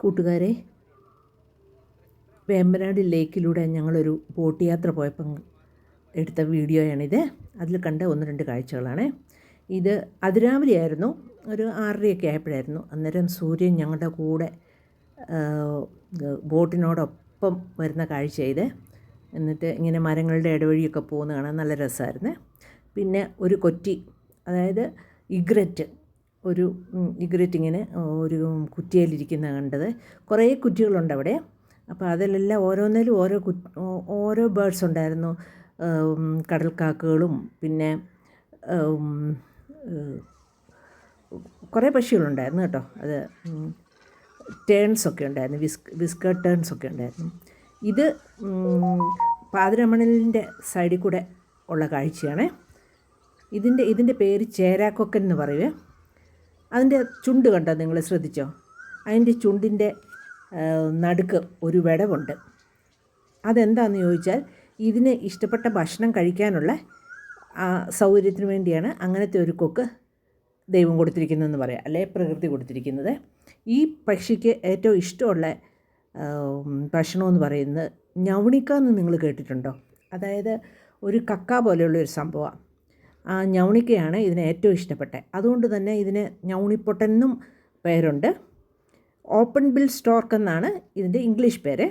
കൂട്ടുകാരെ വേമ്പനാട് ലേക്കിലൂടെ ഞങ്ങളൊരു ബോട്ട് യാത്ര പോയപ്പം എടുത്ത വീഡിയോയാണിത്. അതിൽ കണ്ട ഒന്ന് രണ്ട് കാഴ്ചകളാണ്. ഇത് അതിരാവിലെയായിരുന്നു. ഒരു ആറരയൊക്കെ ആയപ്പോഴായിരുന്നു. അന്നേരം സൂര്യൻ ഞങ്ങളുടെ കൂടെ ബോട്ടിനോടൊപ്പം വരുന്ന കാഴ്ച ഇത് എന്നിട്ട് ഇങ്ങനെ മരങ്ങളുടെ ഇടവഴിയൊക്കെ പോകുന്ന കാണാൻ നല്ല രസമായിരുന്നു. പിന്നെ ഒരു കൊറ്റി അതായത് ഇഗ്രറ്റ് ഒരു ഇങ്ങനെ ഒരു കുറ്റിയിലിരിക്കുന്ന കണ്ടത്. കുറേ കുറ്റികളുണ്ട് അവിടെ. അപ്പോൾ അതിലെല്ലാം ഓരോന്നിലും ഓരോ കു ഓരോ ബേഡ്സ് ഉണ്ടായിരുന്നു. കടൽക്കാക്കകളും പിന്നെ കുറേ പക്ഷികളുണ്ടായിരുന്നു കേട്ടോ. അത് ടേൺസ് ഒക്കെ ഉണ്ടായിരുന്നു. വിസ്ക് വിസ്കർ ടേൺസ് ഒക്കെ ഉണ്ടായിരുന്നു. ഇത് പാതിരമണലിന്റെ സൈഡിൽ കൂടെ ഉള്ള കാഴ്ചയാണ്. ഇതിന്റെ ഇതിന്റെ പേര് ചേരാക്കൊക്കൻ എന്ന് പറയുവേ അതിന്റെ ചുണ്ട് കണ്ടോ നിങ്ങൾ ശ്രദ്ധിച്ചോ? അതിന്റെ ചുണ്ടിന്റെ നടുക്ക് ഒരു വിടവുണ്ട്. അതെന്താണെന്ന് ചോദിച്ചാൽ ഇതിന് ഇഷ്ടപ്പെട്ട ഭക്ഷണം കഴിക്കാനുള്ള സൗകര്യത്തിന് വേണ്ടിയാണ് അങ്ങനത്തെ ഒരു കൊക്ക് ദൈവം കൊടുത്തിരിക്കുന്നതെന്ന് പറയാം അല്ലെ? പ്രകൃതി കൊടുത്തിരിക്കുന്നത്. ഈ പക്ഷിക്ക് ഏറ്റവും ഇഷ്ടമുള്ള ഭക്ഷണമെന്ന് പറയുന്നത് ഞവണിക്ക എന്ന് നിങ്ങൾ കേട്ടിട്ടുണ്ടോ? അതായത് ഒരു കക്ക പോലെയുള്ള ഒരു സംഭവമാണ്. ആ ഞൗണിക്കയാണ് ഇതിന് ഏറ്റവും ഇഷ്ടപ്പെട്ടത് അതുകൊണ്ട് തന്നെ ഇതിന് ഞൗണിപ്പൊട്ടെന്നും പേരുണ്ട്. ഓപ്പൺ ബിൽ സ്റ്റോർക്ക് എന്നാണ് ഇതിന്റെ ഇംഗ്ലീഷ് പേര്.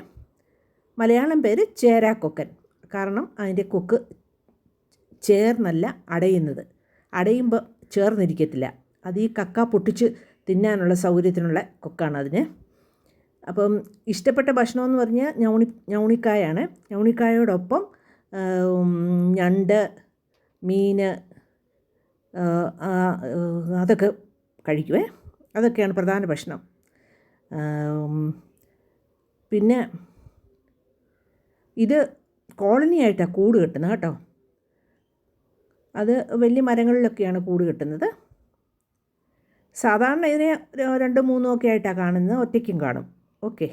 മലയാളം പേര് ചേരാക്കൊക്കൻ. കാരണം അതിന്റെ കൊക്ക് ചേർന്നല്ല അടയുന്നത്. അടയുമ്പോൾ ചേർന്നിരിക്കത്തില്ല. അത് ഈ കക്ക പൊട്ടിച്ച് തിന്നാനുള്ള സൗകര്യത്തിനുള്ള കൊക്കാണ് അതിന്. അപ്പം ഇഷ്ടപ്പെട്ട ഭക്ഷണം എന്ന് പറഞ്ഞാൽ ഞൗണി ഞൗണിക്കായാണ്. ഞൗണിക്കായോടൊപ്പം ഞണ്ട് മീൻ അതൊക്കെ കഴിക്കുവേ. അതൊക്കെയാണ് പ്രധാന ഭക്ഷണം. പിന്നെ ഇത് കോളനി കോളനിയായിട്ടാണ് കൂട് കെട്ടുന്നത് കേട്ടോ. അത് വലിയ മരങ്ങളിലൊക്കെയാണ് കൂട് കെട്ടുന്നത്. സാധാരണ ഇതിനെ രണ്ടും മൂന്നും ഒക്കെ ആയിട്ടാണ് കാണുന്നത്. ഒറ്റയ്ക്കും കാണും. ഓക്കെ.